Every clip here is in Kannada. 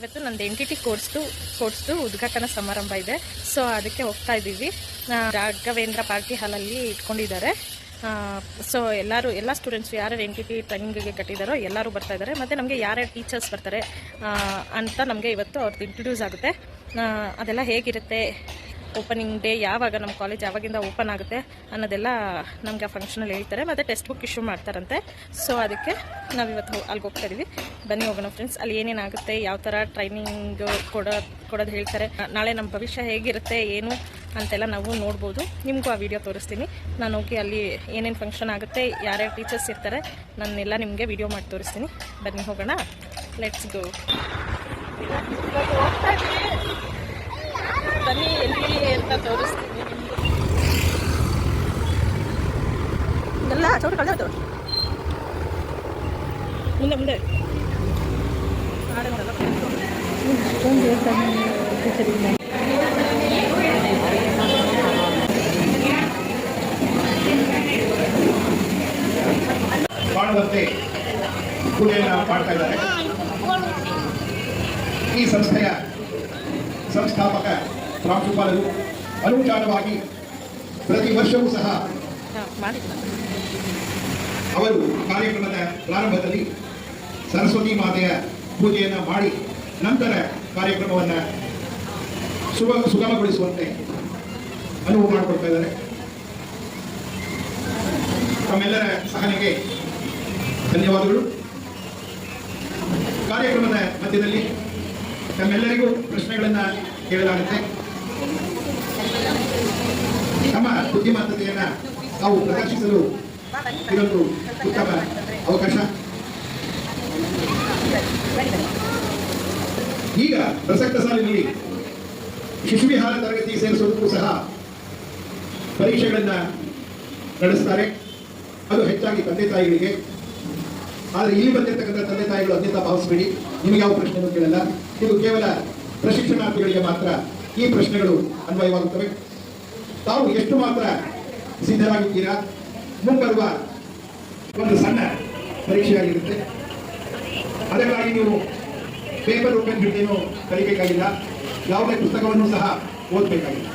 ಇವತ್ತು ನಂದು ಎನ್ ಟಿ ಟಿ ಕೋರ್ಸ್ದು ಕೋರ್ಸ್ದು ಉದ್ಘಾಟನಾ ಸಮಾರಂಭ ಇದೆ. ಸೊ ಅದಕ್ಕೆ ಹೋಗ್ತಾ ಇದ್ದೀವಿ. ರಾಘವೇಂದ್ರ ಪಾರ್ಟಿ ಹಾಲಲ್ಲಿ ಇಟ್ಕೊಂಡಿದ್ದಾರೆ. ಸೊ ಎಲ್ಲರೂ, ಎಲ್ಲ ಸ್ಟೂಡೆಂಟ್ಸ್ ಯಾರ್ಯಾರು ಎನ್ ಟಿ ಟಿ ಟ್ರೈನಿಂಗಿಗೆ ಕಟ್ಟಿದ್ದಾರೋ ಎಲ್ಲರೂ ಬರ್ತಾ ಇದ್ದಾರೆ. ಮತ್ತು ನಮಗೆ ಯಾರ್ಯಾರು ಟೀಚರ್ಸ್ ಬರ್ತಾರೆ ಅಂತ ನಮಗೆ ಇವತ್ತು ಅವ್ರದ್ದು ಇಂಟ್ರೊಡ್ಯೂಸ್ ಆಗುತ್ತೆ. ಅದೆಲ್ಲ ಹೇಗಿರುತ್ತೆ ಓಪನಿಂಗ್ ಡೇ ಯಾವಾಗ ನಮ್ಮ ಕಾಲೇಜ್ ಯಾವಾಗಿಂದ ಓಪನ್ ಆಗುತ್ತೆ ಅನ್ನೋದೆಲ್ಲ ನಮಗೆ ಆ ಫಂಕ್ಷನಲ್ಲಿ ಹೇಳ್ತಾರೆ. ಮತ್ತು ಟೆಕ್ಸ್ಟ್ ಬುಕ್ ಇಶ್ಯೂ ಮಾಡ್ತಾರಂತೆ. ಸೊ ಅದಕ್ಕೆ ನಾವು ಇವತ್ತು ಅಲ್ಲಿಗೆ ಹೋಗ್ತಾ ಬನ್ನಿ ಹೋಗೋಣ ಫ್ರೆಂಡ್ಸ್ ಅಲ್ಲಿ ಏನೇನಾಗುತ್ತೆ ಯಾವ ಥರ ಟ್ರೈನಿಂಗ್ ಕೊಡೋ ಕೊಡೋದು ಹೇಳ್ತಾರೆ. ನಾಳೆ ನಮ್ಮ ಭವಿಷ್ಯ ಹೇಗಿರುತ್ತೆ, ಏನು ಅಂತೆಲ್ಲ ನಾವು ನೋಡ್ಬೋದು. ನಿಮಗೂ ಆ ವಿಡಿಯೋ ತೋರಿಸ್ತೀನಿ. ನಾನು ಹೋಗಿ ಅಲ್ಲಿ ಏನೇನು ಫಂಕ್ಷನ್ ಆಗುತ್ತೆ, ಯಾರ್ಯಾರು ಟೀಚರ್ಸ್ ಇರ್ತಾರೆ ನಾನೆಲ್ಲ ನಿಮಗೆ ವಿಡಿಯೋ ಮಾಡಿ ತೋರಿಸ್ತೀನಿ. ಬನ್ನಿ ಹೋಗೋಣ. ಲೆಟ್ಸ್ ಗೋ ಬನ್ನಿ ಎಲ್ಲಿ ಅಂತ ತೋರಿಸ್ತೀನಿ. ಎಲ್ಲ ಚೌಟ ಕಳೆದ ಮುಂದೆ. ಮುಂದೆ ಮಾಡುವಂತೆ ಮಾಡ್ತಾ ಇದ್ದಾರೆ. ಈ ಸಂಸ್ಥೆಯ ಸಂಸ್ಥಾಪಕ ಪ್ರಾಂಶುಪಾಲರು ಅನುಷ್ಠಾನವಾಗಿ ಪ್ರತಿ ವರ್ಷವೂ ಸಹ ಅವರು ಕಾರ್ಯಕ್ರಮದ ಪ್ರಾರಂಭದಲ್ಲಿ ಸರಸ್ವತಿ ಮಾತೆಯ ಪೂಜೆಯನ್ನು ಮಾಡಿ ನಂತರ ಕಾರ್ಯಕ್ರಮವನ್ನು ಸುಗ ಸುಗಮಗೊಳಿಸುವಂತೆ ಅನುವು ಮಾಡಿಕೊಡ್ತಾ ಇದ್ದಾರೆ. ತಮ್ಮೆಲ್ಲರ ಸಹನೆಗೆ ಧನ್ಯವಾದಗಳು. ಕಾರ್ಯಕ್ರಮದ ಮಧ್ಯದಲ್ಲಿ ತಮ್ಮೆಲ್ಲರಿಗೂ ಪ್ರಶ್ನೆಗಳನ್ನು ಕೇಳಲಾಗುತ್ತೆ. ನಮ್ಮ ಬುದ್ಧಿಮತ್ತತೆಯನ್ನು ನಾವು ಪ್ರದರ್ಶಿಸಲು ಇದೊಂದು ಉತ್ತಮ ಅವಕಾಶ. ಈಗ ಪ್ರಸಕ್ತ ಸಾಲಿನಲ್ಲಿ ಶಿಶುವಿಹಾರ ತರಗತಿ ಸೇರಿಸುವುದಕ್ಕೂ ಸಹ ಪರೀಕ್ಷೆಗಳನ್ನು ನಡೆಸ್ತಾರೆ. ಅದು ಹೆಚ್ಚಾಗಿ ತಂದೆ ತಾಯಿಗಳಿಗೆ. ಆದರೆ ಇಲ್ಲಿ ಬಂದಿರತಕ್ಕಂಥ ತಂದೆ ತಾಯಿಗಳು ಅನ್ಯತಾ ಭಾವಿಸಬೇಡಿ. ನಿಮಗೆ ಯಾವ ಪ್ರಶ್ನೆಗಳು ಕೇಳಲ್ಲ. ಇದು ಕೇವಲ ಪ್ರಶಿಕ್ಷಣಾರ್ಥಿಗಳಿಗೆ ಮಾತ್ರ ಈ ಪ್ರಶ್ನೆಗಳು ಅನ್ವಯವಾಗುತ್ತವೆ. ತಾವು ಎಷ್ಟು ಮಾತ್ರ ಸಿದ್ಧರಾಗಿದ್ದೀರಾ? ಮುಂಬರುವ ಒಂದು ಸಣ್ಣ ಪರೀಕ್ಷೆಯಾಗಿರುತ್ತೆ. ಅದಕ್ಕಾಗಿ ನೀವು ಪೇಪರ್ ಓಪನ್ ಹಿಡಿದೇನು ಕಲಿಬೇಕಾಗಿಲ್ಲ. ಯಾವುದೇ ಪುಸ್ತಕವನ್ನು ಸಹ ಓದಬೇಕಾಗಿಲ್ಲ.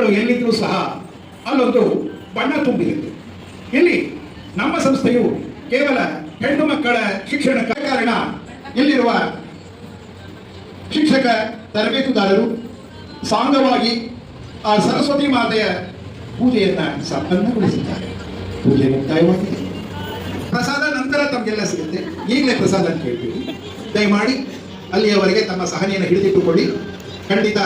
ಹೆಣ್ಣು ಎಲ್ಲಿದ್ದರೂ ಸಹ ಅಲ್ಲೊಂದು ಬಣ್ಣ ತುಂಬಿರುತ್ತೆ. ಇಲ್ಲಿ ನಮ್ಮ ಸಂಸ್ಥೆಯು ಕೇವಲ ಹೆಣ್ಣು ಮಕ್ಕಳ ಶಿಕ್ಷಣ ಕಾರಣ ಇಲ್ಲಿರುವ ಶಿಕ್ಷಕ ತರಬೇತುದಾರರು ಸಾಂಗವಾಗಿ ಆ ಸರಸ್ವತಿ ಮಾತೆಯ ಪೂಜೆಯನ್ನ ಸಂಪನ್ನಗೊಳಿಸಿದ್ದಾರೆ. ಪೂಜೆ ಮುಕ್ತಾಯವಾಗಿದೆ. ಪ್ರಸಾದ ನಂತರ ತಮಗೆಲ್ಲ ಸಿಗುತ್ತೆ. ಈಗಲೇ ಪ್ರಸಾದ ಕೇಳ್ತೀವಿ ದಯಮಾಡಿ ಅಲ್ಲಿಯವರೆಗೆ ತಮ್ಮ ಸಹನೆಯನ್ನು ಹಿಡಿದಿಟ್ಟುಕೊಳ್ಳಿ. ಖಂಡಿತ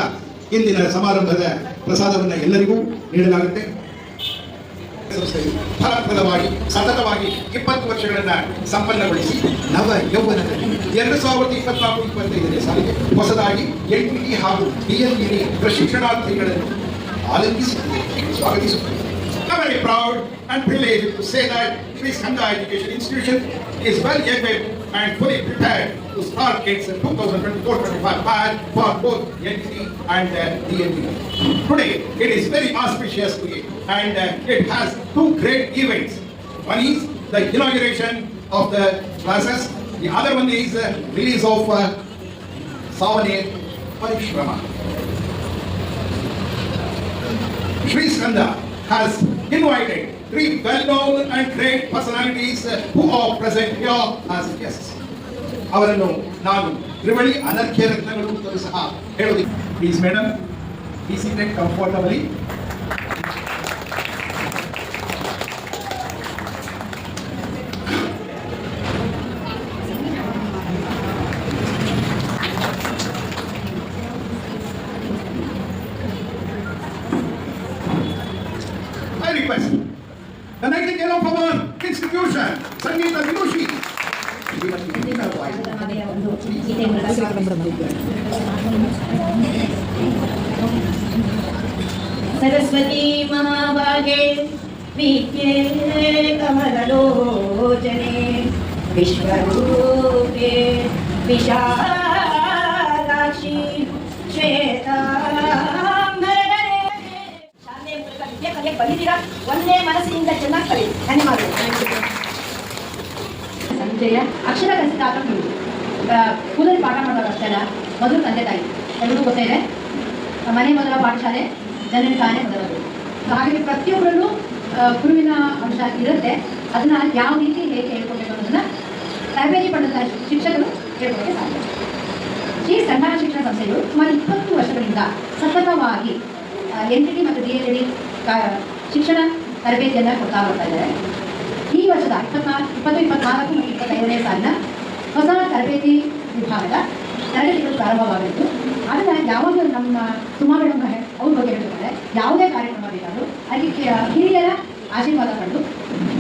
ಇಂದಿನ ಸಮಾರಂಭದ ಪ್ರಸಾದವನ್ನು ಎಲ್ಲರಿಗೂ ನೀಡಲಾಗುತ್ತೆ. ಫಲಪ್ರದವಾಗಿ, ಸತತವಾಗಿ ಇಪ್ಪತ್ತು ವರ್ಷಗಳನ್ನ ಸಂಪನ್ನಗೊಳಿಸಿ ನವ ಯೌವನದಲ್ಲಿ ಎರಡು ಸಾವಿರದ ಇಪ್ಪತ್ನಾಲ್ಕು, ಇಪ್ಪತ್ತೈದನೇ ಸಾಲಿಗೆ ಹೊಸದಾಗಿ ಎಂಟಿ ಹಾಗೂ ಬಿಎಲ್ಇ ಪ್ರಶಿಕ್ಷಣಾರ್ಥಿಗಳನ್ನು ಆಲಂಬಿಸುತ್ತದೆ ಸ್ವಾಗತಿಸುತ್ತದೆ proud proud and privileged to say that Sri Skanda Education and fully prepared to start its 2024-25 batch for both NTT and uh, DNT. Today, it is very auspicious day and uh, it has two great events. One is the inauguration of the classes. The other one is the release of uh, Savane Parishrama. Sri Skanda has invited three well-known and great personalities uh, who are present here as guests. ಅವರನ್ನು ನಾನು ತ್ರಿವಳಿ ಅನರ್ಘ್ಯ ರತ್ನಗಳು ಅಂತಲೂ ಸಹ ಹೇಳೋದಿಕ್ಕೆ please madam be seated comfortably ವಿದ್ಯೆ ಕಮಲಲೋಚನೆ, ವಿಶ್ವರೂಪೆ ವಿಶಾಲಾಕ್ಷಿ ಶ್ವೇತಾಂಬರಧರೆ. ಶಾಲೆಯ ಮೂಲಕ ಬಂದಿದ್ದೀರಾ? ಒಂದೇ ಮನಸ್ಸಿನಿಂದ ಚೆನ್ನಾಗಿ ಕಲಿ ಧನ್ಯವಾದಗಳು. ಸಂಜೆಯ ಅಕ್ಷರ ಕಲಿಸಿದಾಗ ಕೂದಲು ಪಾಠ ಮಾಡೋರು ಅಷ್ಟೇ ಅಲ್ಲ ಮೊದಲು ತಂದೆ ತಾಯಿ. ಎಲ್ರಿಗೂ ಗೊತ್ತಿದೆ ಮನೆ ಮೊದಲ ಪಾಠಶಾಲೆ ಜನನ ತಾನೇ ಮೊದಲದು. ಹಾಗಾಗಿ ಪ್ರತಿಯೊಬ್ಬರಲ್ಲೂ ಗುರುವಿನ ಅಂಶ ಇರುತ್ತೆ. ಅದನ್ನ ಯಾವ ರೀತಿ ಹೇಗೆ ಹೇಳ್ಕೊಬೇಕು ಅನ್ನೋದನ್ನ ತರಬೇತಿ ಪಡೆದ ಶಿಕ್ಷಕರು ಹೇಳ್ಕೊಳಕ್ಕೆ ಸಾಧ್ಯ. ಶ್ರೀ ಸಣ್ಣ ಶಿಕ್ಷಣ ಸಂಸ್ಥೆಯು ಸುಮಾರು ಇಪ್ಪತ್ತು ವರ್ಷಗಳಿಂದ ಸತತವಾಗಿ ಎನ್ ಟಿ ಡಿ ಮತ್ತು ಡಿ ಎಲ್ ಡಿ ಶಿಕ್ಷಣ ತರಬೇತಿಯನ್ನು ಕೊಡ್ತಾ ಬರ್ತಾ ಇದ್ದಾರೆ. ಈ ವರ್ಷದ ಇಪ್ಪತ್ನಾಲ್ಕು ಇಪ್ಪತ್ತು, ಇಪ್ಪತ್ನಾಲ್ಕು ಮತ್ತು ಇಪ್ಪತ್ತೈದನೇ ಸಾಲಿನ ಹೊಸ ತರಬೇತಿ ವಿಭಾಗದ ತರಗತಿಗಳು ಪ್ರಾರಂಭವಾಗಿತ್ತು ಆದರೆ ಯಾವಾಗಲೂ ನಮ್ಮ ಸುಮಾರು ಮೇಡಮ್ ಅವ್ರ ಬಗ್ಗೆ ಹೇಳ್ತಾರೆ ಯಾವುದೇ ಕಾರ್ಯಕ್ರಮ ಬೇಕಾದರೂ ಅಲ್ಲಿ ಹಿರಿಯರ ಆಶೀರ್ವಾದ ಪಡೆದು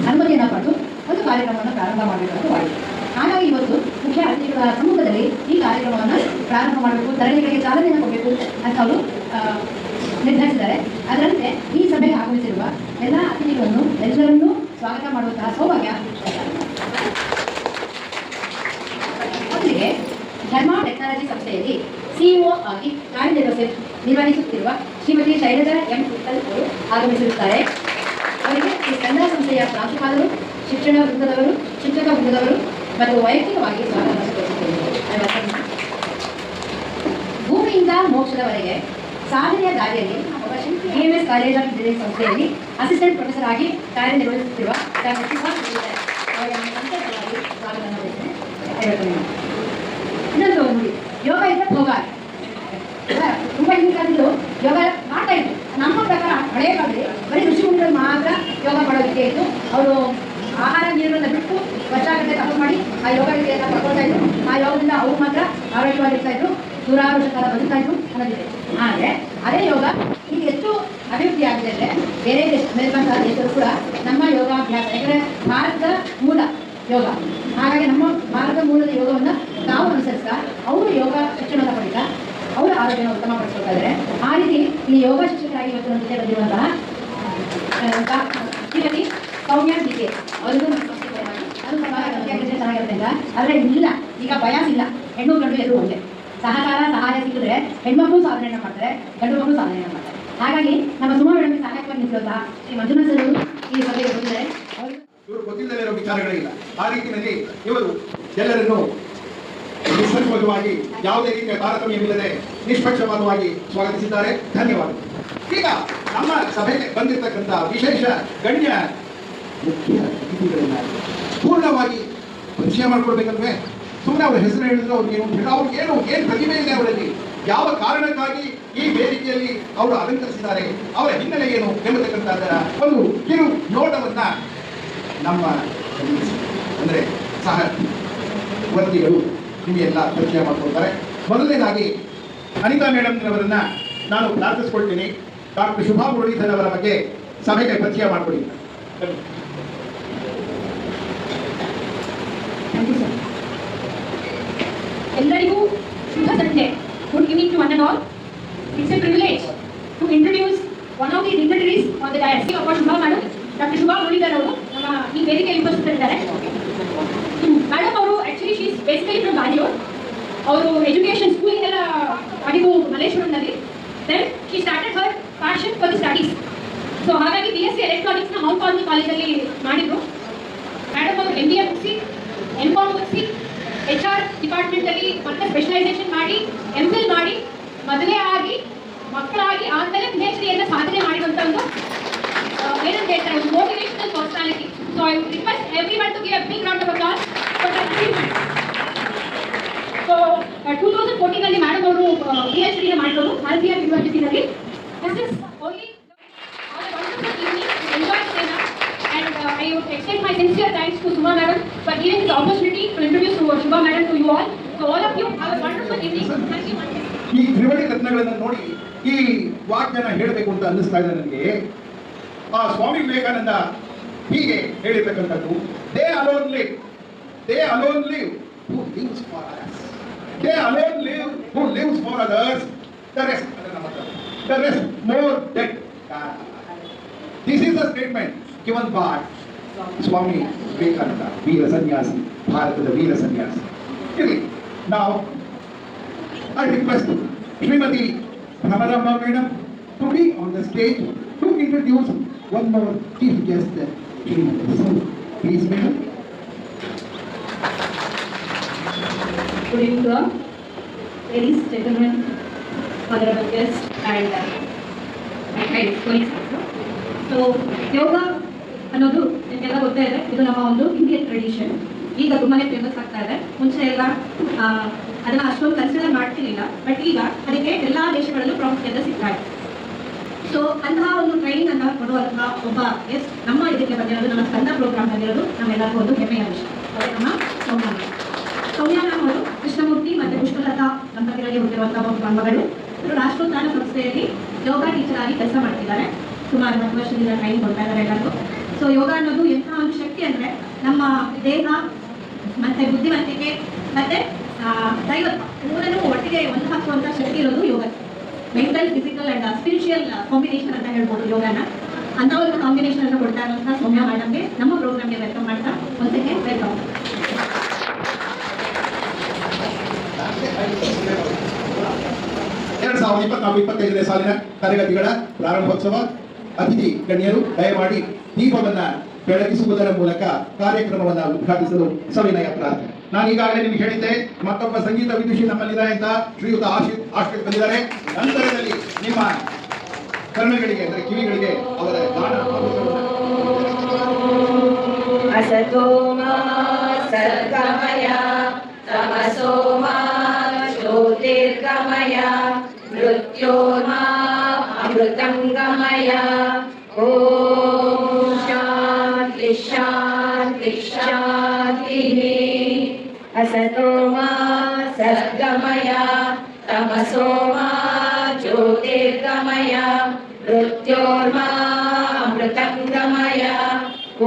ಅನುಮತಿಯನ್ನು ಪಡೆದು ಒಂದು ಕಾರ್ಯಕ್ರಮವನ್ನು ಪ್ರಾರಂಭ ಮಾಡಬೇಕಾದ್ರು ವಾಡಿಕೆ ಹಾಗಾಗಿ ಇವತ್ತು ಮುಖ್ಯ ಅತಿಥಿಗಳ ಸಮ್ಮುಖದಲ್ಲಿ ಈ ಕಾರ್ಯಕ್ರಮವನ್ನು ಪ್ರಾರಂಭ ಮಾಡಬೇಕು, ತರಗತಿಗಳಿಗೆ ಚಾಲನೆಯನ್ನು ಕೊಡಬೇಕು ಅಂತ ಅವರು ನಿರ್ಧರಿಸಿದ್ದಾರೆ. ಅದರಂತೆ ಈ ಸಭೆಗೆ ಆಗಮಿಸಿರುವ ಎಲ್ಲ ಅತಿಥಿಗಳನ್ನು ಎಲ್ಲರನ್ನೂ ಸ್ವಾಗತ ಮಾಡುವಂತಹ ಸೌಭಾಗ್ಯ. ಮೊದಲಿಗೆ ಧರ್ಮ ಟೆಕ್ನಾಲಜಿ ಸಂಸ್ಥೆಯಲ್ಲಿ ಸಿಇಒ ಆಗಿ ಕಾರ್ಯನಿರ್ವಹಿಸಿ ನಿರ್ವಹಿಸುತ್ತಿರುವ ಶ್ರೀಮತಿ ಶೈಲಜಾ ಎಂ ಕುತ್ತಲ್ ಅವರು ಆಗಮಿಸಿರುತ್ತಾರೆ. ಅವರಿಗೆ ಈ ಕನ್ನಡ ಸಂಸ್ಥೆಯ ಪ್ರಾಂಶುಪಾಲರು, ಶಿಕ್ಷಣ ವೃಂದದವರು, ಶಿಕ್ಷಕ ವೃಂದದವರು ಮತ್ತು ವೈಯಕ್ತಿಕವಾಗಿ ಸ್ವಾಗತ ಭೂಮಿಯಿಂದ ಮೋಕ್ಷದವರೆಗೆ ಸಾಧನೆಯ ದಾರಿಯಲ್ಲಿ ಎಎಂಎಸ್ ಕಾಲೇಜ್ ಆಫ್ ಇಂಜಿನಿಯರಿಂಗ್ ಸಂಸ್ಥೆಯಲ್ಲಿ ಅಸಿಸ್ಟೆಂಟ್ ಪ್ರೊಫೆಸರ್ ಆಗಿ ಕಾರ್ಯನಿರ್ವಹಿಸುತ್ತಿರುವ. ಇನ್ನೊಂದು ಯೋಗ ಇದ್ರೆ ಭೋಗ ಕಾಲದಲ್ಲೂ ಯೋಗ ಮಾಡ್ತಾ ಇದ್ರು. ನಮ್ಮ ಪ್ರಕಾರ ಹಳೆಯ ಕಾಲದಲ್ಲಿ ಬರೀ ಋಷಿ ಮಾತ್ರ ಯೋಗ ಮಾಡೋದಕ್ಕೆ ಇತ್ತು ಅವರು ಆಹಾರ ನೀರನ್ನು ಬಿಟ್ಟು ವರ್ಷಗಟ್ಟಲೆ ತಪಸ್ ಮಾಡಿ ಆ ಯೋಗ ರೀತಿಯನ್ನ ಪಡ್ಕೊಳ್ತಾ ಇದ್ರು. ಆ ಯೋಗದಿಂದ ಅವ್ರು ಮಾತ್ರ ಆರೋಗ್ಯವಾಗಿರ್ತಾ ಇದ್ರು. ನೂರಾರು ಕಾಲ ಬದುಕ್ತಾ ಇದ್ರು ಅನ್ನೋದಿದೆ. ಆದರೆ ಅದೇ ಯೋಗ ಈಗ ಎಷ್ಟು ಅಭಿವೃದ್ಧಿ ಆಗಿದೆ ಅಂದರೆ ಬೇರೆ ದೇಶ ಅಮೆರಿಕಂತ ದೇಶಗಳು ಕೂಡ ನಮ್ಮ ಯೋಗಾಭ್ಯಾಸ, ಯಾಕಂದರೆ ಭಾರತದ ಮೂಲ ಯೋಗ. ಹಾಗಾಗಿ ನಮ್ಮ ಭಾರತದ ಮೂಲದ ಯೋಗವನ್ನು ನಾವು ಅನುಸರಿಸ್ತಾ, ಅವರು ಯೋಗ ಶಿಕ್ಷಣದ ಪಡಿತಾ ಅವರ ಆರೋಗ್ಯವನ್ನು ಉತ್ತಮಪಡಿಸ್ಕೊಳ್ತಾ ಇದ್ದಾರೆ. ಆ ರೀತಿ ಇಲ್ಲಿ ಯೋಗ ಶಿಕ್ಷಕರಾಗಿ ಇವತ್ತು ನಮ್ಮ ಜೊತೆ ಬಂದಿರುವಂತಹ ಶ್ರೀಮತಿ ಸೌಮ್ಯ ಡಿ ಕೆ ಅವರಿಗೂ ಅದು ಚೆನ್ನಾಗಿರುತ್ತೆ ಆದರೆ ಇಲ್ಲ, ಈಗ ಬಯಾಸ್ ಇಲ್ಲ. ಹೆಣ್ಣು ಗಂಡು ಎದುರು ಒಂದೇ. ಸಹಕಾರ, ಸಹಾಯ ಸಿಕ್ಕಿದ್ರೆ ಹೆಣ್ಮಕ್ಳು ಸಾಧನೆಯನ್ನು ಮಾಡ್ತಾರೆ, ಗಂಡು ಮಕ್ಕಳು ಸಾಧನೆಯನ್ನು ಮಾಡ್ತಾರೆ. ಹಾಗಾಗಿ ನಮ್ಮ ಸುಮಾರು ಮೇಡಮ್ ಸಹಾಯಕವಾಗಿ ನಿಂತಿರುವಂತಹ ಶ್ರೀ ಮಂಜುನಾಥ್ ಈ ಬಗ್ಗೆ ಅವರು ಇವರು ಗೊತ್ತಿಲ್ಲದೇ ಇರೋ ವಿಚಾರಗಳಿಲ್ಲ ಆ ರೀತಿಯಲ್ಲಿ ಇವರು ಎಲ್ಲರನ್ನೂ ನಿಸ್ಸಂಕೋಚವಾಗಿ ಯಾವುದೇ ರೀತಿಯ ತಾರತಮ್ಯವಿಲ್ಲದೆ ನಿಷ್ಪಕ್ಷಪಾತವಾಗಿ ಸ್ವಾಗತಿಸಿದ್ದಾರೆ. ಧನ್ಯವಾದ ಈಗ ನಮ್ಮ ಸಭೆಗೆ ಬಂದಿರತಕ್ಕಂಥ ವಿಶೇಷ ಗಣ್ಯ ಮುಖ್ಯ ಅತಿಥಿಗಳನ್ನ ಪೂರ್ಣವಾಗಿ ಪರಿಚಯ ಮಾಡ್ಕೊಳ್ಬೇಕಂದ್ರೆ ಸುಮ್ಮನೆ ಅವ್ರ ಹೆಸರು ಹೇಳಿದ್ರು, ಅವ್ರಿಗೆ ಏನು ಅವ್ರಿಗೆ ಏನು ಏನು ಪ್ರತಿಭೆ ಇದೆ ಅವರಲ್ಲಿ? ಯಾವ ಕಾರಣಕ್ಕಾಗಿ ಈ ವೇದಿಕೆಯಲ್ಲಿ ಅವರು ಅಲಂಕರಿಸಿದ್ದಾರೆ? ಅವರ ಹಿನ್ನೆಲೆ ಏನು ಎಂಬತಕ್ಕಂಥದ್ದರ ಒಂದು ಕಿರು ನೋಟವನ್ನ ನಮ್ಮ ಅಂದರೆ ಸಹ ವರ್ತಿಗಳು ನಿಮಗೆಲ್ಲ ಪರಿಚಯ ಮಾಡ್ಕೊಳ್ತಾರೆ. ಮೊದಲನೇದಾಗಿ ಅನಿತಾ ಮೇಡಮ್ನವರನ್ನ ನಾನು ಪ್ರಾರ್ಥಿಸ್ಕೊಳ್ತೀನಿ. ಡಾಕ್ಟರ್ ಶುಭಾ ಮುರಳೀಧರ್ ಅವರ ಬಗ್ಗೆ ಸಭೆಗೆ ಪರಿಚಯ ಮಾಡಿಕೊಡಿ. ಎಲ್ಲರಿಗೂ ಶುಭ ಸಂಜೆ. Good evening to one and all it's a privilege to introduce one of the dignitaries on the dais ಅಪ್ಪ ಶುಭ ಮೇಡಮ್ ಡಾಕ್ಟರ್ ಶುಭಾ ಮುರಳೀಧರ್ ಅವರು. ನಮ್ಮ ಈ ವೇದಿಕೆಯಲ್ಲಿ ಉಪಸ್ಥಿತರಿದ್ದಾರೆ ಮೇಡಮ್ ಅವರು actually she's basically from Bangalore ಅವರು ಎಜುಕೇಷನ್ ಸ್ಕೂಲಿಂಗ್ ಎಲ್ಲ ಆಗಿದ್ದು ಮಲ್ಲೇಶ್ವರಂನಲ್ಲಿ. Then she started her passion for the studies so ಹಾಗಾಗಿ ಬಿ ಎಸ್ ಸಿ ಎಲೆಕ್ಟ್ರಾನಿಕ್ಸ್ನ ಮೌಂಟ್ ಕಾಲೇಜಲ್ಲಿ ಮಾಡಿದ್ರು. ಮೇಡಮ್ ಅವರು ಎಂ ಬಿ ಎಂ ಕಾಮ್ ಮುಗಿಸಿ ಎಚ್ ಆರ್ ಡಿಪಾರ್ಟ್ಮೆಂಟಲ್ಲಿ ಮತ್ತೆ ಸ್ಪೆಷಲೈಸೇಷನ್ ಮಾಡಿ ಎಂ ಫಿಲ್ ಮಾಡಿ ಮದುವೆ ಆಗಿ ಮಕ್ಕಳಾಗಿ ಆದಮೇಲೆ ಪಿ ಎಚ್ ಡಿಯನ್ನು ಸಾಧನೆ ಮಾಡಿರುವಂಥ ಒಂದು ಆ, ಏನಂತ ಹೇಳ್ತಾರೆ ಒಂದು motivational personality so I would request everyone to give a big round of applause for so two thousand ಫೋರ್ಟೀನಲ್ಲಿ madam ಅವರು ಪಿ ಎಚ್ ಡಿನ ಮಾಡಿರೋದು ಭಾರತೀಯ ಯೂನಿವರ್ಸಿಟಿನಲ್ಲಿ this is only enjoy the dinner and uh, I would extend my sincere thanks to Suma madam for giving this opportunity to introduce to Shubha madam to you all. So all of you have a wonderful evening. Thank you. ಈ ತ್ರಿವಳಿ ರತ್ನಗಳನ್ನು ನೋಡಿ ಈ ವಾಕ್ಯನ ಹೇಳಬೇಕು ಅಂತ ಅನ್ನಿಸ್ತಾ ಇದೆ ನನಗೆ ಆ ಸ್ವಾಮಿ ವಿವೇಕಾನಂದ ಹೀಗೆ ಹೇಳಿರ್ತಕ್ಕಂಥದ್ದು they alone live they alone live who lives for others they alone live who lives for others the rest the rest more dead this is the statement given by Swami Vivekananda, ವೀರ ಸನ್ಯಾಸಿ, ಭಾರತದ ವೀರ ಸನ್ಯಾಸಿ. ಇರಲಿ ನಾವು, I request Srimati Bhramarama Madam to be on the stage to introduce one more chief guest. So, Please, madam. Good evening sir. Ladies, gentlemen, honorable guests, and uh, my friends, colleagues. So yoga ಅನ್ನೋದು ನಿಮಗೆಲ್ಲ ಗೊತ್ತೇ ಇದೆ ಇದು ನಮ್ಮ ಒಂದು ಇಂಡಿಯನ್ ಟ್ರೆಡಿಷನ್ ಈಗ ತುಂಬಾನೇ ಫೇಮಸ್ ಆಗ್ತಾ ಇದೆ ಮುಂಚೆ ಎಲ್ಲ ಅದನ್ನ ಅಷ್ಟೊಂದು ಕನ್ಸಿಡರ್ ಮಾಡ್ತಿರ್ಲಿಲ್ಲ ಬಟ್ ಈಗ ಅದಕ್ಕೆ ಎಲ್ಲಾ ದೇಶಗಳಲ್ಲೂ ಪ್ರಾಮುಖ್ಯತೆ ಸಿಗ್ತಾ ಇದೆ ಸೊ ಅಂತಹ ಒಂದು ಟ್ರೈನಿಂಗ್ ಅನ್ನ ಕೊಡುವಂತಹ ಒಬ್ಬ ಎಸ್ ನಮ್ಮ ಇದಕ್ಕೆ ಬಂದಿರೋದು, ನಮ್ಮ ಸ್ಕಂದ ಪ್ರೋಗ್ರಾಮ್ ಬಂದಿರೋದು, ನಮ್ಮೆಲ್ಲರಿಗೂ ಒಂದು ಹೆಮ್ಮೆಯ ವಿಷಯ. ಅದೇ ನಮ್ಮ ಸೌಮ್ಯ. ಸೌಮ್ಯ ಅವರು ಕೃಷ್ಣಮೂರ್ತಿ ಮತ್ತೆ ಪುಷ್ಪಲತಾ ದಂಪತಿಗಳಿಗೆ ಹುಟ್ಟಿರುವಂತಹ ಒಬ್ಬ ಮಗಳು. ಇವರು ರಾಷ್ಟ್ರೋತ್ಥಾನ ಸಂಸ್ಥೆಯಲ್ಲಿ ಯೋಗ ಟೀಚರ್ ಆಗಿ ಕೆಲಸ ಮಾಡ್ತಿದ್ದಾರೆ. ಸುಮಾರು ಹತ್ತು ವರ್ಷದಿಂದ ಟ್ರೈನಿಂಗ್ ಕೊಡ್ತಾ ಇದ್ದಾರೆ ಎಲ್ಲರಿಗೂ. ಸೊ ಯೋಗ ಅನ್ನೋದು ಎಂಥ ಒಂದು ಶಕ್ತಿ ಅಂದ್ರೆ ನಮ್ಮ ದೇಹ ಮತ್ತೆ ಬುದ್ಧಿವಂತಿಕೆ ಮತ್ತೆ ದೈವತ್ವ. ಮೂರನ್ನು ಒಟ್ಟಿಗೆ ಒಂದು ಹಾಕುವಂತ ಶಕ್ತಿ ಇರೋದು yoga mental physical and spiritual combination ಅಂತ ಹೇಳ್ಬೋದು ಯೋಗನ. ಅಂತ ಒಂದು ಕಾಂಬಿನೇಷನ್ ಅನ್ನು ಕೊಡ್ತಾ ಇರುವಂತಹ ಸೌಮ್ಯ ಮೇಡಮ್ಗೆ ನಮ್ಮ ಪ್ರೋಗ್ರಾಮ್ಗೆ ವೆಲ್ಕಮ್ ಮಾಡ್ತಾ ಒಂದಕ್ಕೆ ವೆಲ್ಕಮ್ ಎರಡ್ ಸಾವಿರದ ಇಪ್ಪತ್ನಾಲ್ಕು, ಇಪ್ಪತ್ತೈದನೇ ಸಾಲಿನ ತರಗತಿಗಳ ಪ್ರಾರಂಭೋತ್ಸವ. ಅತಿಥಿ ಗಣ್ಯರು, ದಯಮಾಡಿ ದೀಪವನ್ನ ಬೆಳಗಿಸುವುದರ ಮೂಲಕ ಕಾರ್ಯಕ್ರಮವನ್ನು ಉದ್ಘಾಟಿಸಲು ಸವಿನಯ ಪ್ರಾರ್ಥನೆ. ನಾನು ಈಗಾಗಲೇ ನಿಮಗೆ ಹೇಳಿದ್ದೆ ಮತ್ತೊಬ್ಬ ಸಂಗೀತ ವಿದುಷಿ ನಮ್ಮಲ್ಲಿದ್ದಾರೆ ಅಂತ ಶ್ರೀಯುತ ಆಶಿತ್ ಆಶ್ರಿತ್ ಬಂದಿದ್ದಾರೆ ನಂತರದಲ್ಲಿ ನಿಮ್ಮ ಕರ್ಣಗಳಿಗೆ ಅಂದರೆ ಕಿವಿಗಳಿಗೆ ಅವರ ಗಾನ असतो मा सद्गमय तमसो मा ज्योतिर्गमय मृत्योर्मा अमृतं गमय ॐ शान्ति शान्ति शान्तिः असतो मा सद्गमय तमसो मा ज्योतिर्गमय मृत्योर्मा अमृतं गमय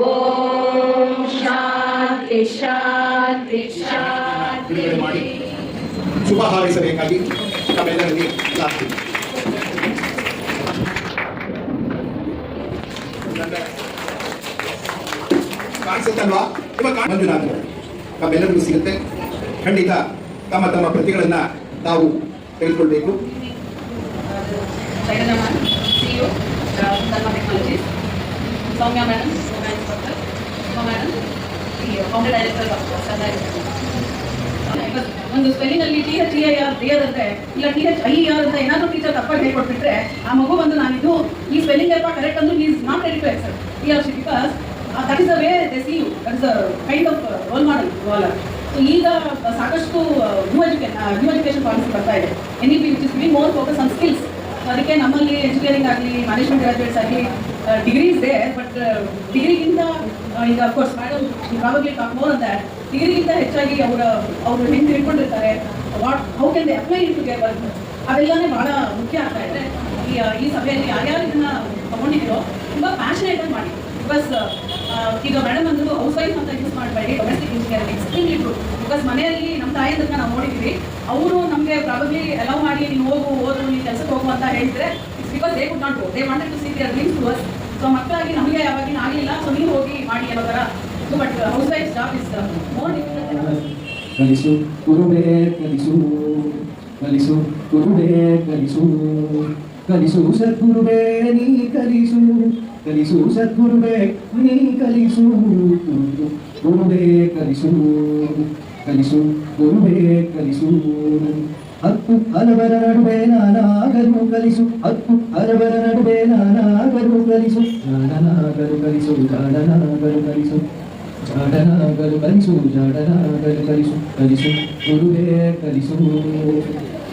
ಓಂ ಶಾಂತಿ ಶಾಂತಿ ಶಾಂತಿ ಬಿಡುಗಡೆ ಮಾಡಿ ಶುಭ ಹಾರೈಸಬೇಕಾಗಿ ತಮ್ಮೆಲ್ಲರಲ್ಲಿ ಪ್ರಾರ್ಥನೆ ಕಾಣಿಸುತ್ತಲ್ವಾ ಇವಾಗ ಕಾಣ್- ಮಂಜುನಾಥ್ ಅವರು. ತಮ್ಮೆಲ್ಲರಿಗೂ ಸಿಗುತ್ತೆ. ಖಂಡಿತ ತಮ್ಮ ತಮ್ಮ ಪ್ರತಿಗಳನ್ನ ತಾವು ತೆಗೆದುಕೊಳ್ಬೇಕು. Sandha ಒಂದು spelling T H E R D R ಅಂತೆ, ಇಲ್ಲ ಟಿ ಎಚ್ ಐ ಆರ್ ಅಂತ ಏನಾದರೂ ಟೀಚರ್ ತಪ್ಪಾಗಿ ಹೇಳ್ಕೊಟ್ಬಿಟ್ರೆ, ಆ ಮಗು ಬಂದು ನಾನಿದು ಈ ಸ್ಪೆಲ್ಲಿಂಗ್ ಅಲ್ಪ ಕರೆಕ್ಟ್ ಅಂದ್ರೆ is not ready to accept or she because that is the way they see you that is the kind of role model valour so ಈಗ ಸಾಕಷ್ಟು new education new education policy ಬರ್ತಾ ಇದೆ. N E P which is be more focus on skills ಅದಕ್ಕೆ ನಮ್ಮಲ್ಲಿ ಎಂಜಿನಿಯರಿಂಗ್ ಆಗಲಿ ಮ್ಯಾನೇಜ್ಮೆಂಟ್ ಗ್ರಾಜುಯೇಟ್ಸ್ ಆಗಲಿ ಡಿಗ್ರಿ ಇದೆ. ಬಟ್ ಡಿಗ್ರಿಗಿಂತ ಈಗ of course madam probably talk more ಅಂತ ಡಿಗ್ರಿಗಿಂತ ಹೆಚ್ಚಾಗಿ ಅವರ, ಅವರು ಹೆಂಗೆ ತಿಳ್ಕೊಂಡಿರ್ತಾರೆ what how can they apply in to their work ಅವೆಲ್ಲನೇ ಭಾಳ ಮುಖ್ಯ ಆಗ್ತಾ ಇದೆ. ಈ ಈ ಸಭೆಯಲ್ಲಿ ಯಾರ್ಯಾರು ಇದನ್ನ ತಗೊಂಡಿದ್ರು, ತುಂಬ ಪ್ಯಾಷನೇಟ್ ಆಗಿ ಮಾಡಿ ಬಿಕಾಸ್ ಈಗ ಮೇಡಮ್ ಅಂದ್ರು ಹೌಸ್ ವೈಫ್ ಅಂತ ಯೂಸ್ ಮಾಡಬೇಡಿ domestic engineering extremely true because ಮನೆಯಲ್ಲಿ ನಮ್ಮ ತಾಯಂದ್ರನ್ನ ನಾವು ನೋಡಿದ್ವಿ, ಅವರು ನಮಗೆ ಪ್ರಾಬಬ್ಲಿ ಅಲೌ ಮಾಡಿ ನೀನು ಹೋಗು ಓದು ನೀನು ಕೆಲಸಕ್ಕೆ ಹೋಗು ಅಂತ ಹೇಳಿದ್ರೆ it's because they could not go they wanted to see their dreams to us so ಮಕ್ಕಳಾಗಿ ನಮಗೆ ಯಾವಾಗಿನ ಆಗಲಿಲ್ಲ ಸೊ ನೀವು ಹೋಗಿ ಮಾಡಿ ಅನ್ನೋ ಥರ. But house wife job is more ಕಲಿಸು ಗುರುವೇ ಕಲಿಸು ಕಲಿಸು ಗುರುವೇ ಕಲಿಸು. ಕಲಿಸು ಸದ್ಗುರುವೇ ನೀ ಕಲಿಸು ಕಲಿಸು ಸದ್ಗುರುವೇ ನೀ ಕಲಿಸು ಗುರುವೇ ಕಲಿಸು ಕಲಿಸು ಗುರುವೇ ಕಲಿಸು ಹತ್ತು ಹಲವರ ನಡುವೆ ನಾನಾಗಲು ಕಲಿಸು ಹತ್ತು ಹಲವರ ನಡುವೆ ನಾನಾಗಲು ಕಲಿಸು ಜಾಡನಾಗಲು ಕಲಿಸು ಜಾಡನಾಗಲು ಕಲಿಸು ಜಾಡನಾಗಲು ಕಲಿಸು ಜಾಡನಾಗಲು ಕಲಿಸು ಕಲಿಸು ಗುರುವೇ ಕಲಿಸು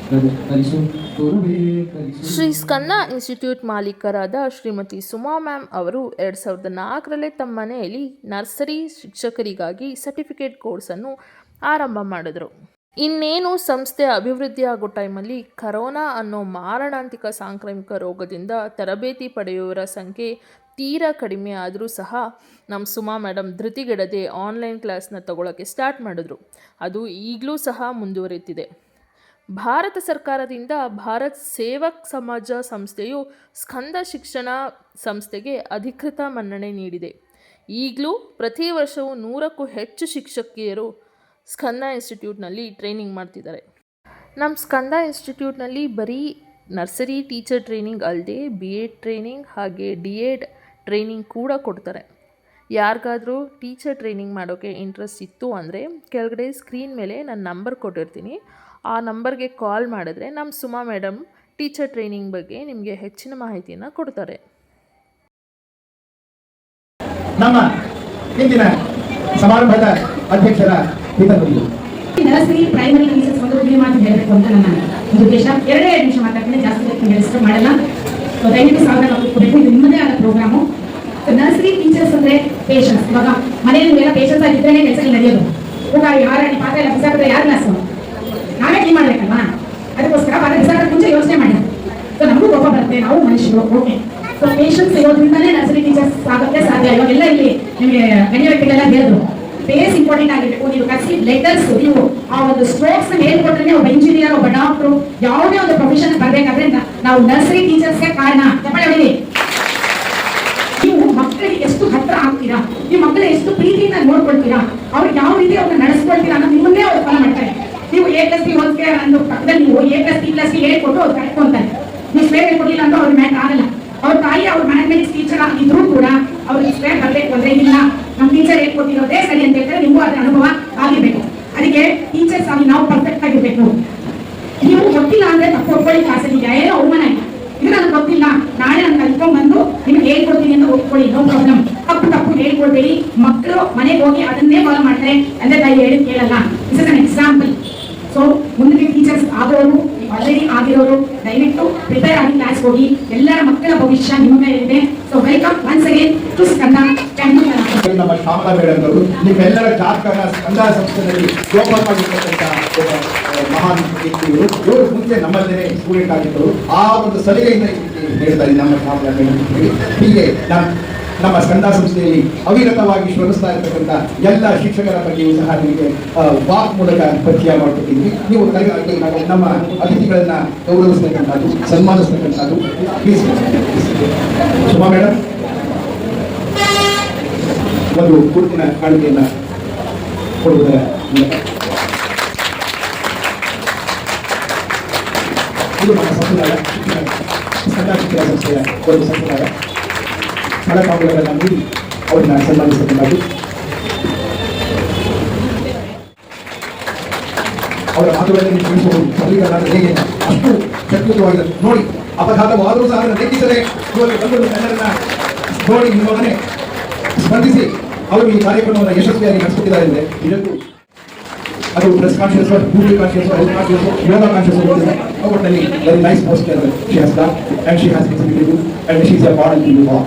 ಕಲಿ- ಕಲಿಸು ಗುರುವೇ ಕಲಿಸು ಶ್ರೀ ಸ್ಕಂದ ಇನ್ಸ್ಟಿಟ್ಯೂಟ್ ಮಾಲೀಕರಾದ ಶ್ರೀಮತಿ ಸುಮಾ ಮ್ಯಾಮ್ ಅವರು ಎರಡು ಸಾವಿರದ ನಾಲ್ಕರಲ್ಲೇ ತಮ್ಮ ಮನೆಯಲ್ಲಿ ನರ್ಸರಿ ಶಿಕ್ಷಕರಿಗಾಗಿ ಸರ್ಟಿಫಿಕೇಟ್ ಕೋರ್ಸನ್ನು ಆರಂಭ ಮಾಡಿದರು. ಇನ್ನೇನು ಸಂಸ್ಥೆ ಅಭಿವೃದ್ಧಿ ಆಗೋ ಟೈಮಲ್ಲಿ ಕರೋನಾ ಅನ್ನೋ ಮಾರಣಾಂತಿಕ ಸಾಂಕ್ರಾಮಿಕ ರೋಗದಿಂದ ತರಬೇತಿ ಪಡೆಯುವವರ ಸಂಖ್ಯೆ ತೀರಾ ಕಡಿಮೆ ಆದರೂ ಸಹ ನಮ್ಮ ಸುಮಾ ಮೇಡಮ್ ಧೃತಿಗೆಡದೆ ಆನ್ಲೈನ್ ಕ್ಲಾಸ್ನ ತಗೊಳ್ಳೋಕ್ಕೆ ಸ್ಟಾರ್ಟ್ ಮಾಡಿದ್ರು. ಅದು ಈಗಲೂ ಸಹ ಮುಂದುವರಿತಿದೆ. ಭಾರತ ಸರ್ಕಾರದಿಂದ ಭಾರತ್ ಸೇವಕ್ ಸಮಾಜ ಸಂಸ್ಥೆಯು ಸ್ಕಂದ ಶಿಕ್ಷಣ ಸಂಸ್ಥೆಗೆ ಅಧಿಕೃತ ಮನ್ನಣೆ ನೀಡಿದೆ. ಈಗಲೂ ಪ್ರತಿ ವರ್ಷವೂ ನೂರಕ್ಕೂ ಹೆಚ್ಚು ಶಿಕ್ಷಕಿಯರು ಸ್ಕಂದ ಇನ್ಸ್ಟಿಟ್ಯೂಟ್ನಲ್ಲಿ ಟ್ರೈನಿಂಗ್ ಮಾಡ್ತಿದ್ದಾರೆ. ನಮ್ಮ ಸ್ಕಂದ ಇನ್ಸ್ಟಿಟ್ಯೂಟ್ನಲ್ಲಿ ಬರೀ ನರ್ಸರಿ ಟೀಚರ್ ಟ್ರೈನಿಂಗ್ ಅಲ್ಲದೆ ಬಿ ಎಡ್ ಟ್ರೈನಿಂಗ್ ಹಾಗೆ ಡಿ ಎಡ್ ಟ್ರೈನಿಂಗ್ ಕೂಡ ಕೊಡ್ತಾರೆ. ಯಾರಿಗಾದರೂ ಟೀಚರ್ ಟ್ರೈನಿಂಗ್ ಮಾಡೋಕ್ಕೆ ಇಂಟ್ರೆಸ್ಟ್ ಇತ್ತು ಅಂದರೆ ಕೆಳಗಡೆ ಸ್ಕ್ರೀನ್ ಮೇಲೆ ನಾನು ನಂಬರ್ ಕೊಟ್ಟಿರ್ತೀನಿ. ಆ ನಂಬರ್ಗೆ ಕಾಲ್ ಮಾಡಿದ್ರೆ ನಮ್ಮ ಸುಮಾ ಮೇಡಮ್ ಟೀಚರ್ ಟ್ರೈನಿಂಗ್ ಬಗ್ಗೆ ನಿಮಗೆ ಹೆಚ್ಚಿನ ಮಾಹಿತಿಯನ್ನು ಕೊಡ್ತಾರೆ. ನಮ್ಮ ಇಂದಿನ ಸಮಾರಂಭದ ಅಧ್ಯಕ್ಷರ ನರ್ಸರಿ ಪ್ರೈಮರಿ ಟೀಚರ್ಸ್ ಒಂದು ಕಿವಿ ಮಾತು ಹೇಳಬೇಕು ಅಂತ ನನ್ನ ಒಂದು ಉದ್ದೇಶ. ಎರಡೇ ಎರಡು ನಿಮಿಷ ಮಾತಾಡ್ತೀನಿ ಜಾಸ್ತಿ ಡಿಸ್ಟರ್ಬ್ ಮಾಡಲ್ಲ. ಸೊ ದಯವಿಟ್ಟು ಸಾವಿರ ನಾವು ಕೊಡಬೇಕು ಇದು ನಿಮ್ಮದೇ ಆದ ಪ್ರೋಗ್ರಾಮು ನರ್ಸರಿ ಟೀಚರ್ಸ್ ಅಂದ್ರೆ ಪೇಷನ್ಸ್ ಇವಾಗ ಮನೆಯಲ್ಲಿ ಎಲ್ಲ ಪೇಷನ್ಸ್ ಆಗಿದ್ರೇನೆ ಕೆಲಸಗಳು ನಡೆಯೋದು. ಇವಾಗ ಯಾರ ಪಾತ್ರ ಎಲ್ಲ ಬಿಸಾಕಿದ್ರೆ ಯಾರು ಕ್ಲಾಸ್ ನಾವೇ ಕ್ಲೀನ್ ಮಾಡ್ಬೇಕಲ್ವಾ? ಅದಕ್ಕೋಸ್ಕರ ಬಾರ ಬಿಸಾಕೋದು ಮುಂಚೆ ಯೋಚನೆ ಮಾಡಿ. ಸೊ ನಮಗೂ ಕೋಪ ಬರುತ್ತೆ, ನಾವು ಮನುಷ್ಯರು. ಓಕೆ ಸೊ ಪೇಷನ್ಸ್ ಇರೋದ್ರಿಂದಲೇ ನರ್ಸರಿ ಟೀಚರ್ಸ್ ಆಗುತ್ತೆ ಸಾಧ್ಯ. ಇವಾಗೆಲ್ಲ ಇಲ್ಲಿ ನಿಮಗೆ ಗಣ್ಯ ವ್ಯಕ್ತಿಗಳೆಲ್ಲ ಹೇಳಿದ್ರು. ಬೇಸ್ ಇಂಪಾರ್ಟೆಂಟ್ ಆಗಿರ್ಬೇಕು. ನೀವು ಕಸಿ ಲೆಟರ್ಸ್ ನೀವು ಆ ಒಂದು ಸ್ಟ್ರೋಕ್ಸ್ ಹೇಳ್ಕೊಟ್ರೆ ಒಬ್ಬ ಇಂಜಿನಿಯರ್ ಒಬ್ಬ ಡಾಕ್ಟರ್ ಯಾವುದೇ ಒಂದು ಪ್ರೊಫೆಷನ್ ಬರ್ಬೇಕಾದ್ರೆ ನಾವು ನರ್ಸರಿ ಟೀಚರ್ಸ್ಗೆ ಕಾರಣ. ಹೇಳಿ ನೀವು ಮಕ್ಕಳಿಗೆ ಎಷ್ಟು ಹತ್ರ ಆಗ್ತೀರಾ? ನೀವು ಮಕ್ಕಳ ಎಷ್ಟು ಪ್ರೀತಿಯಿಂದ ನೋಡ್ಕೊಳ್ತೀರಾ? ಅವ್ರಿಗೆ ಯಾವ ರೀತಿ ಅವ್ರನ್ನ ನಡೆಸ್ಕೊಳ್ತೀರಾ ಅನ್ನೋದು ನಿಮ್ಮನ್ನೇ ಅವ್ರು ಫಾಲೋ ಮಾಡ್ತಾರೆ. ನೀವು ಎ ಪ್ಲಸ್ ಬಿ ಹೋಲ್ಸ್ಗೆ ಅನ್ನೋ ಪಕ್ಕದಲ್ಲಿ ನೀವು ಎ ಪ್ಲಸ್ ಬಿ ಪ್ಲಸ್ ಹೇಳ್ಕೊಟ್ಟು ಅವ್ರು ಕಟ್ಕೊಂತಾರೆ ನೀವು ಸ್ಪೇರ್ ಹೇಳ್ಕೊಟ್ಟಿಲ್ಲ ಅಂತ ಅವ್ರ ಮ್ಯಾಟ್ ಆಗಲ್ಲ. ಅವ್ರ ತಾಯಿ ಅವ್ರ ಮ್ಯಾನೇಜ್ಮೆಂಟ್ ಟೀಚರ್ ಆಗಿದ್ರು ಕೂಡ ಅವ್ರಿಗೆ ಸ್ಪೇರ್ ಬರಬೇಕು ಅಂದ್ರೆ ಇಲ್ಲ. ನಮ್ಮ ಟೀಚರ್ ಹೇಳ್ಕೊಟ್ಟಿರೋದೇ ಸರಿ ಅಂತ ಹೇಳಿದ್ರೆ ನಿಮಗೂ ಅದರ ಅನುಭವ ಆಗಿರ್ಬೇಕು. ಅದಕ್ಕೆ ಟೀಚರ್ಸ್ ಆಗಿ ನಾವು ಪರ್ಫೆಕ್ಟ್ ಆಗಿರ್ಬೇಕು. ನೀವು ಗೊತ್ತಿಲ್ಲ ಅಂದ್ರೆ ತಪ್ಪು ಒಪ್ಕೊಳ್ಳಿ ಕ್ಲಾಸಲ್ಲಿ ಏನೋ ಅವಮಾನ ಇಲ್ಲ ಇದು ನನಗೆ ಗೊತ್ತಿಲ್ಲ. ನಾಳೆ ನಾನು ಕಲ್ತ್ಕೊಂಡ್ ಬಂದು ನಿಮ್ಗೆ ಹೇಳ್ಕೊಡ್ತೀನಿ ಅಂತ ಒಪ್ಕೊಳ್ಳಿ ನೋ ಪ್ರಾಬ್ಲಮ್ ತಪ್ಪು ತಪ್ಪು ಹೇಳ್ಕೊಡ್ಬೇಡಿ. ಮಕ್ಕಳು ಮನೆಗೆ ಹೋಗಿ ಅದನ್ನೇ ಫಾಲೋ ಮಾಡ್ತಾರೆ. ಅಂದ್ರೆ ತಾಯಿ ಹೇಳಿ ಕೇಳಲ್ಲ is is an example so ಮುಂದೆ ಟೀಚರ್ಸ್ ಆಗೋರು ಆಲ್ರೆಡಿ ಆಗಿರೋರು ದಯವಿಟ್ಟು ಪ್ರಿಪೇರ್ ಆಗಿ ಕ್ಲಾಸ್ ಹೋಗಿ. ಎಲ್ಲರ ಮಕ್ಕಳ ಭವಿಷ್ಯ ನಿಮ್ಮ ಮೇಲೆ ಇದೆ so welcome once again to Skanda ನಮ್ಮ ಶಾಮಲಾ ಮೇಡಮ್ ಅವರು ನಿಮ್ಮೆಲ್ಲರ ಜಾತಕನ ಸ್ಕಂದ ಸಂಸ್ಥೆಯಲ್ಲಿ ಆ, ಮಹಾನ್ ವ್ಯಕ್ತಿ ಇವರು ಮುಂಚೆ ನಮ್ಮಲ್ಲೇ ಸ್ಟೂಡೆಂಟ್ ಆಗಿದ್ದರು. ಆ ಒಂದು ಸಲಿಗೆಯಿಂದ ಹೇಳ್ತಾ ನಮ್ಮ ಹೀಗೆ ನಾನು ನಮ್ಮ ಸ್ಕಂದ ಸಂಸ್ಥೆಯಲ್ಲಿ ಅವಿರತವಾಗಿ ಶ್ರಮಿಸ್ತಾ ಇರತಕ್ಕಂಥ ಎಲ್ಲ ಶಿಕ್ಷಕರ ಬಗ್ಗೆಯೂ ಸಹ ನಿಮಗೆ ವಾಕ್ ಮೂಲಕ ಪರಿಚಯ ಮಾಡಿಕೊಟ್ಟಿದ್ವಿ. ನಾವು ನಮ್ಮ ಅತಿಥಿಗಳನ್ನ ಗೌರವಿಸ್ತಕ್ಕಂಥದ್ದು, ಸನ್ಮಾನಿಸ್ತಕ್ಕಂಥದ್ದು. ಪ್ಲೀಸ್ ಶುಭ ಮೇಡಮ್ ಒಂದು ಗುರುತಿನ ಕಾಣಿಕೆಯನ್ನ ಕೊಡುವುದರ ಮೂಲಕ. ಇದು ನಮ್ಮ ಅವರ ಮಾತುಗಳಲ್ಲಿ ಸರಳೀಕರಣ ಹೇಗೆ ಅಷ್ಟು ಶಕ್ತಿಯುತವಾಗಿದೆ ನೋಡಿ ಅಪಘಾತವಾದರೂ ಸಹ ಅದನ್ನು ಲೆಕ್ಕಿಸದೆ ಇವಾಗ ಬಂದು ಎಲ್ಲರನ್ನ ನೋಡಿ ಸ್ಪಂದಿಸಿ ಅವರು ಈ ಕಾರ್ಯಕ್ರಮವನ್ನು ಯಶಸ್ವಿಯಾಗಿ ನಡೆಸುತ್ತಿದ್ದಾರೆ ಇದಕ್ಕೂ ಅದು ಪ್ರೆಸ್ ಕಾನ್ಶಿಯಸ್ ಪೂರ್ತಿ conscious health conscious yoga conscious ಒಟ್ಟಲ್ಲಿ very nice post she has done and she has executive and she is a model to you all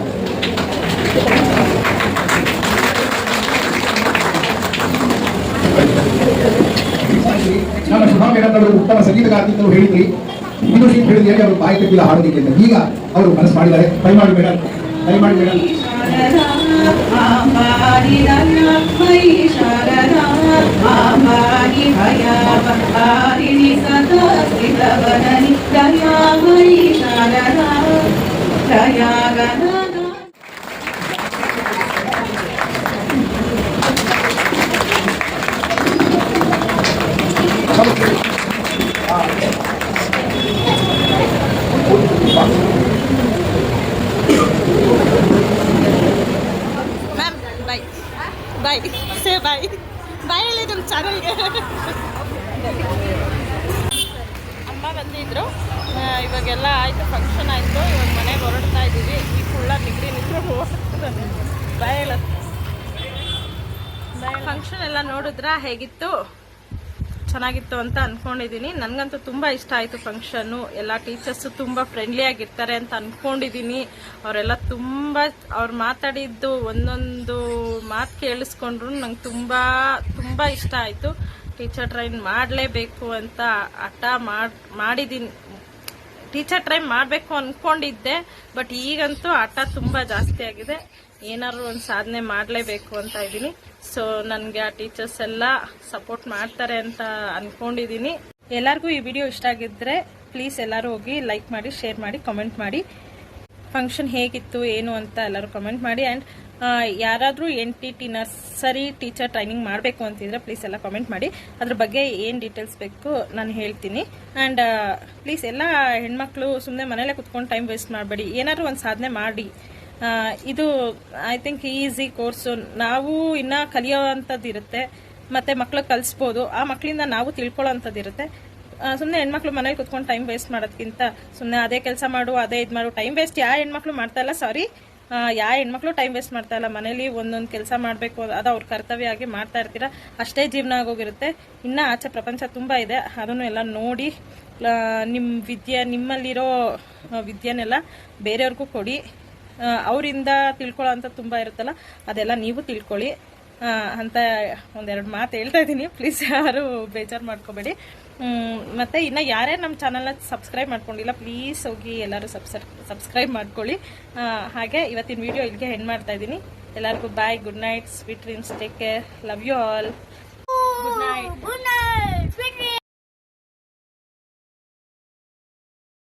ನಮ್ಮ ಶುಭಾ ಮೇಡಮ್ ಅವರು ಉತ್ತಮ ಸಂಗೀತಗಾರ್ತಿ ಅಂತ ಹೇಳಿದ್ರಿ ಇದು ಶೀಟ್ ಹೇಳಿದ್ರೆ ಅವರು ಬಾಯಿ ತೆಗಿಲ್ಲ ಹಾಡೋದಕ್ಕೆ ಅಂತ ಈಗ ಅವರು ಮನಸ್ಸು ಮಾಡಿದ್ದಾರೆ ದಯಮಾಡಿ ಮೇಡಮ್ ದಯಮಾಡಿ ಮೇಡಮ್ ಮ್ಯಾಮ್ ಬಾಯ್ ಬಾಯ್ ಸೇ ಬಾಯ್ ಬಾಯ್ ಹೇಳಿ ನಮ್ಮ ಚಾನಲ್ಗೆ ಅಮ್ಮ ಬಂದಿದ್ರು. ಇವಾಗೆಲ್ಲ ಆಯಿತು ಫಂಕ್ಷನ್ ಆಯಿತು. ಇವಾಗ ಮನೆಗೆ ಹೊರಡ್ತಾ ಇದ್ದೀವಿ. ಈ ಕುಳ್ಳ ಡಿಗ್ರಿ ನಿಂತ್ಕೊಂಡು ಹೇಳ ಫಂಕ್ಷನ್ ಎಲ್ಲ ನೋಡಿದ್ರಾ? ಹೇಗಿತ್ತು? ಚೆನ್ನಾಗಿತ್ತು ಅಂತ ಅಂದ್ಕೊಂಡಿದ್ದೀನಿ ನನಗಂತೂ ತುಂಬ ಇಷ್ಟ ಆಯಿತು ಫಂಕ್ಷನ್ನು ಎಲ್ಲ ಟೀಚರ್ಸು ತುಂಬ ಫ್ರೆಂಡ್ಲಿ ಆಗಿರ್ತಾರೆ ಅಂತ ಅಂದ್ಕೊಂಡಿದ್ದೀನಿ ಅವರೆಲ್ಲ ತುಂಬ, ಅವ್ರು ಮಾತಾಡಿದ್ದು ಒಂದೊಂದು ಮಾತು ಕೇಳಿಸ್ಕೊಂಡ್ರು ನಂಗೆ ತುಂಬ ತುಂಬ ಇಷ್ಟ ಆಯಿತು. ಟೀಚರ್ ಟ್ರೈನ್ ಮಾಡಲೇಬೇಕು ಅಂತ ಹಠ ಮಾಡಿ ಮಾಡಿದ್ದೀನಿ ಟೀಚರ್ ಟ್ರೈನ್ ಮಾಡಬೇಕು ಅಂದ್ಕೊಂಡಿದ್ದೆ ಬಟ್ ಈಗಂತೂ ಹಠ ತುಂಬ ಜಾಸ್ತಿ ಆಗಿದೆ. ಏನಾದ್ರು ಒಂದು ಸಾಧನೆ ಮಾಡಲೇಬೇಕು ಅಂತ ಇದ್ದೀನಿ. ಸೊ ನನಗೆ ಆ ಟೀಚರ್ಸ್ ಎಲ್ಲ ಸಪೋರ್ಟ್ ಮಾಡ್ತಾರೆ ಅಂತ ಅಂದ್ಕೊಂಡಿದ್ದೀನಿ ಎಲ್ಲರಿಗೂ ಈ ವಿಡಿಯೋ ಇಷ್ಟ ಆಗಿದ್ದರೆ ಪ್ಲೀಸ್ ಎಲ್ಲರೂ ಹೋಗಿ ಲೈಕ್ ಮಾಡಿ, ಶೇರ್ ಮಾಡಿ, ಕಮೆಂಟ್ ಮಾಡಿ. ಫಂಕ್ಷನ್ ಹೇಗಿತ್ತು, ಏನು ಅಂತ ಎಲ್ಲರೂ ಕಮೆಂಟ್ ಮಾಡಿ. ಆ್ಯಂಡ್ ಯಾರಾದರೂ N T T nursery teacher training ಮಾಡಬೇಕು ಅಂತಿದ್ರೆ ಪ್ಲೀಸ್ ಎಲ್ಲ ಕಮೆಂಟ್ ಮಾಡಿ. ಅದ್ರ ಬಗ್ಗೆ ಏನು ಡೀಟೇಲ್ಸ್ ಬೇಕು ನಾನು ಹೇಳ್ತೀನಿ. ಆ್ಯಂಡ್ ಪ್ಲೀಸ್ ಎಲ್ಲ ಹೆಣ್ಮಕ್ಳು ಸುಮ್ಮನೆ ಮನೇಲೇ ಕುತ್ಕೊಂಡು ಟೈಮ್ ವೇಸ್ಟ್ ಮಾಡಬೇಡಿ. ಏನಾದರೂ ಒಂದು ಸಾಧನೆ ಮಾಡಿ. ಇದು ಐ ಥಿಂಕ್ ಈಸಿ ಕೋರ್ಸು ನಾವು ಇನ್ನೂ ಕಲಿಯೋವಂಥದ್ದು ಇರುತ್ತೆ ಮತ್ತು ಮಕ್ಳಿಗೆ ಕಲಿಸ್ಬೋದು. ಆ ಮಕ್ಕಳಿಂದ ನಾವು ತಿಳ್ಕೊಳ್ಳೋಂಥದ್ದು ಇರುತ್ತೆ ಸುಮ್ಮನೆ ಹೆಣ್ಮಕ್ಳು ಮನೇಲಿ ಕುತ್ಕೊಂಡು ಟೈಮ್ ವೇಸ್ಟ್ ಮಾಡೋದಕ್ಕಿಂತ ಸುಮ್ಮನೆ ಅದೇ ಕೆಲಸ ಮಾಡು, ಅದೇ ಇದು ಮಾಡು ಟೈಮ್ ವೇಸ್ಟ್ ಯಾವ ಹೆಣ್ಮಕ್ಳು ಮಾಡ್ತಾ ಇಲ್ಲ ಸಾರಿ ಯಾವ ಹೆಣ್ಮಕ್ಳು ಟೈಮ್ ವೇಸ್ಟ್ ಮಾಡ್ತಾ ಇಲ್ಲ, ಮನೇಲಿ ಒಂದೊಂದು ಕೆಲಸ ಮಾಡಬೇಕು, ಅದು ಅವ್ರ ಕರ್ತವ್ಯ ಆಗಿ ಮಾಡ್ತಾ ಇರ್ತೀರ? ಅಷ್ಟೇ ಜೀವನ ಆಗೋಗಿರುತ್ತೆ. ಇನ್ನು ಆಚೆ ಪ್ರಪಂಚ ತುಂಬ ಇದೆ, ಅದನ್ನು ಎಲ್ಲ ನೋಡಿ ನಿಮ್ಮ ವಿದ್ಯೆ, ನಿಮ್ಮಲ್ಲಿರೋ ವಿದ್ಯೆನೆಲ್ಲ ಬೇರೆಯವ್ರಿಗೂ ಕೊಡಿ. ಅವರಿಂದ ತಿಳ್ಕೊಳ್ಳೋ ಅಂತ ತುಂಬ ಇರುತ್ತಲ್ಲ, ಅದೆಲ್ಲ ನೀವು ತಿಳ್ಕೊಳ್ಳಿ. ಅಂತ ಒಂದೆರಡು ಮಾತು ಹೇಳ್ತಾ ಇದ್ದೀನಿ. ಪ್ಲೀಸ್ ಯಾರು ಬೇಜಾರು ಮಾಡ್ಕೋಬೇಡಿ. ಮತ್ತೆ ಇನ್ನು ಯಾರೇ ನಮ್ಮ ಚಾನಲ್ನ ಸಬ್ಸ್ಕ್ರೈಬ್ ಮಾಡ್ಕೊಂಡಿಲ್ಲ ಪ್ಲೀಸ್ ಹೋಗಿ ಎಲ್ಲರೂ ಸಬ್ಸ್ಕ್ರೈ ಸಬ್ಸ್ಕ್ರೈಬ್ ಮಾಡ್ಕೊಳ್ಳಿ. ಹಾಗೆ ಇವತ್ತಿನ ವಿಡಿಯೋ ಇಲ್ಲಿಗೆ ಹೆಣ್ಣು ಮಾಡ್ತಾ ಇದ್ದೀನಿ. ಎಲ್ಲರಿಗೂ bye good night sweet dreams take care love you all good night